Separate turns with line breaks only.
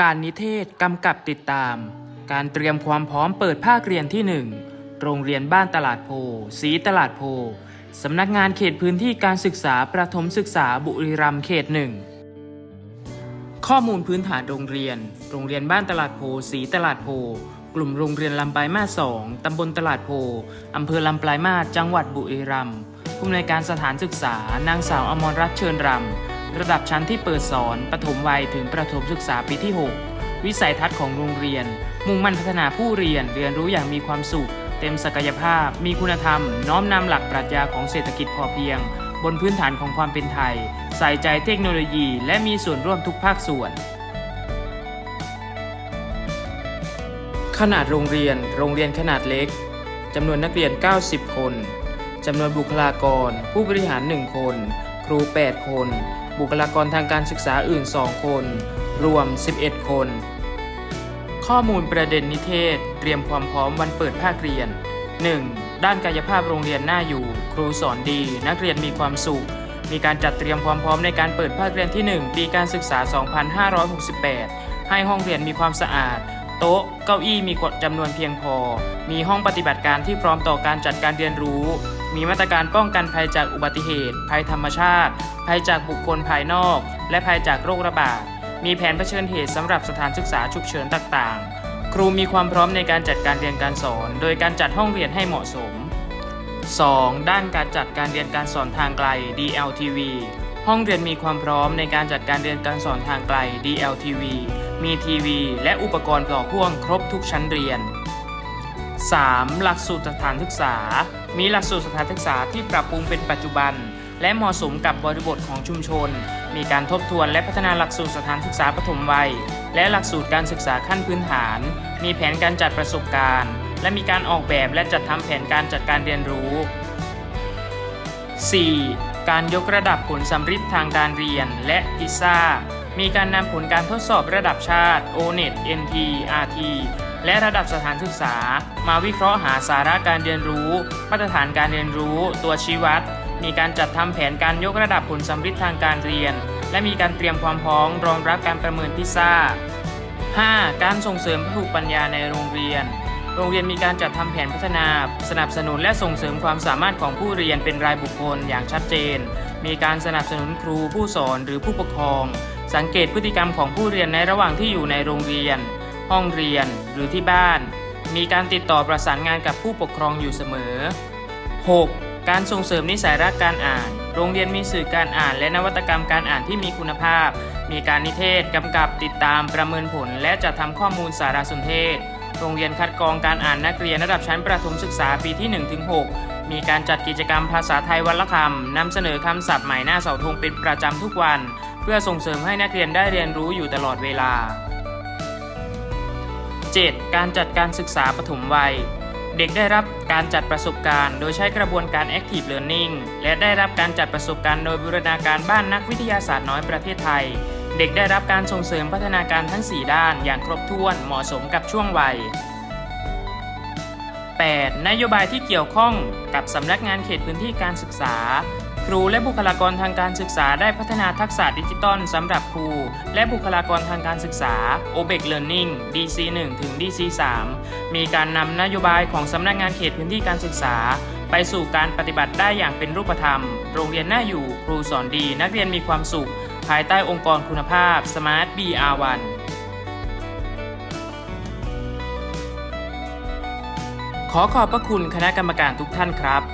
การนิเทศกำกับติดตาม การเตรียมความพร้อมเปิดภาคเรียนที่ 1 โรงเรียนบ้านตลาดโพสีตลาดโพสำนักงานเขตพื้นที่การศึกษาประถมศึกษาบุรีรัมย์เขตหนึ่งข้อมูลพื้นฐานโรงเรียน โรงเรียนบ้านตลาดโพสีตลาดโพ กลุ่มโรงเรียนลำปลายมาสสองตำบลตลาดโพอำเภอลำปลายมาจังหวัดบุรีรัมย์ผู้อำนวยการสถานศึกษา นางสาวอมรรัตน์เชิญรำ ระดับชั้นที่เปิดสอนปฐมวัยถึงประถมศึกษาปีที่ 6 วิสัยทัศน์ของโรงเรียน มุ่งมั่นพัฒนาผู้เรียนเรียนรู้อย่างมีความสุข เต็มศักยภาพ มีคุณธรรม น้อมนำหลักปรัชญาของเศรษฐกิจพอเพียง บนพื้นฐานของความเป็นไทย ใส่ใจเทคโนโลยี และมีส่วนร่วมทุกภาคส่วนขนาดโรงเรียน โรงเรียนขนาดเล็ก จำนวนนักเรียน 90 คน จำนวนบุคลากร ผู้บริหาร 1 คน ครู 8 คน บุคลากรทางการศึกษาอื่น 2 คน รวม 11 คน ข้อมูลประเด็นนิเทศ เตรียมความพร้อมวันเปิดภาคเรียน 1. ด้านกายภาพโรงเรียนน่าอยู่ ครูสอนดี นักเรียนมีความสุข มีการจัดเตรียมความพร้อมในการเปิดภาคเรียนที่ 1 ปีการศึกษา 2568 ให้ห้องเรียนมีความสะอาด โต๊ะ เก้าอี้มีจำนวนเพียงพอ มีห้องปฏิบัติการที่พร้อมต่อการจัดการเรียนรู้ มีมาตรการป้องกันภัยจากอุบัติเหตุ ภัยธรรมชาติ ภัยจากบุคคลภายนอก และภัยจากโรคระบาด มีแผนเผชิญเหตุสำหรับสถานศึกษาฉุกเฉินต่างๆ ครูมีความพร้อมในการจัดการเรียนการสอน โดยการจัดห้องเรียนให้เหมาะสม 2. ด้านการจัดการเรียนการสอนทางไกล DLTV ห้องเรียนมีความพร้อมในการจัดการเรียนการสอนทางไกล DLTV มีทีวี และอุปกรณ์ต่อพ่วงครบทุกชั้นเรียน 3. หลักสูตรสถานศึกษา มีหลักสูตรสถานศึกษาที่ปรับปรุงเป็นปัจจุบัน และเหมาะสมกับบริบทของชุมชน มีการทบทวนและพัฒนาหลักสูตรสถานศึกษาปฐมวัย และหลักสูตรการศึกษาขั้นพื้นฐาน มีแผนการจัดประสบการณ์ และมีการออกแบบและจัดทำแผนการจัดการเรียนรู้ 4. การยกระดับผลสัมฤทธิ์ทางการเรียนและพิซซ่ามีการนำผลการทดสอบระดับชาติ O-NET NT RT และระดับสถานศึกษา มาวิเคราะห์หาสาระการเรียนรู้ มาตรฐานการเรียนรู้ ตัวชี้วัด มีการจัดทำแผนการยกระดับผลสัมฤทธิ์ทางการเรียน และมีการเตรียมความพร้อมรองรับการประเมินพิซซ่า 5. การส่งเสริมพหุปัญญาในโรงเรียน โรงเรียนมีการจัดทำแผนพัฒนา สนับสนุนและส่งเสริมความสามารถของผู้เรียนเป็นรายบุคคลอย่างชัดเจน มีการสนับสนุนครูผู้สอนหรือผู้ปกครอง สังเกตพฤติกรรมของผู้เรียนในระหว่างที่อยู่ในโรงเรียน ห้องเรียนหรือที่บ้าน มีการติดต่อประสานงานกับผู้ปกครองอยู่เสมอ 6. การส่งเสริมนิสัยรักการอ่าน โรงเรียนมีสื่อการอ่าน และนวัตกรรมการอ่านที่มีคุณภาพ มีการนิเทศกำกับติดตามประเมินผล และจัดทำข้อมูลสารสนเทศ โรงเรียนคัดกรองการอ่านนักเรียนระดับชั้นประถมศึกษาปีที่ 1-6 มีการจัดกิจกรรมภาษาไทยวันละคำนำเสนอคำศัพท์ใหม่หน้าเสาธงเป็นประจำทุกวัน เพื่อส่งเสริมให้นักเรียนได้เรียนรู้อยู่ตลอดเวลา 7. การจัดการศึกษาปฐมวัย เด็กได้รับการจัดประสบการณ์ โดยใช้กระบวนการ Active Learning และได้รับการจัดประสบการณ์โดยบูรณาการบ้านนักวิทยาศาสตร์น้อยประเทศไทย เด็กได้รับการส่งเสริมพัฒนาการทั้ง 4 ด้าน อย่างครบถ้วนเหมาะสมกับช่วงวัย 8. นโยบายที่เกี่ยวข้องกับสำนักงานเขตพื้นที่การศึกษา ครูและบุคลากรทางการศึกษาได้พัฒนาทักษะดิจิตอลสำหรับครู และบุคลากรทางการศึกษา OBEC Learning DC 1ถึง DC 3มีการนำนโยบายของสำนักงานเขตพื้นที่การศึกษา ไปสู่การปฏิบัติได้อย่างเป็นรูปธรรม โรงเรียนน่าอยู่ครูสอนดี นักเรียนมีความสุข ภายใต้องค์กรคุณภาพ Smart BR1 ขอขอบพระคุณคณะกรรมการทุกท่านครับ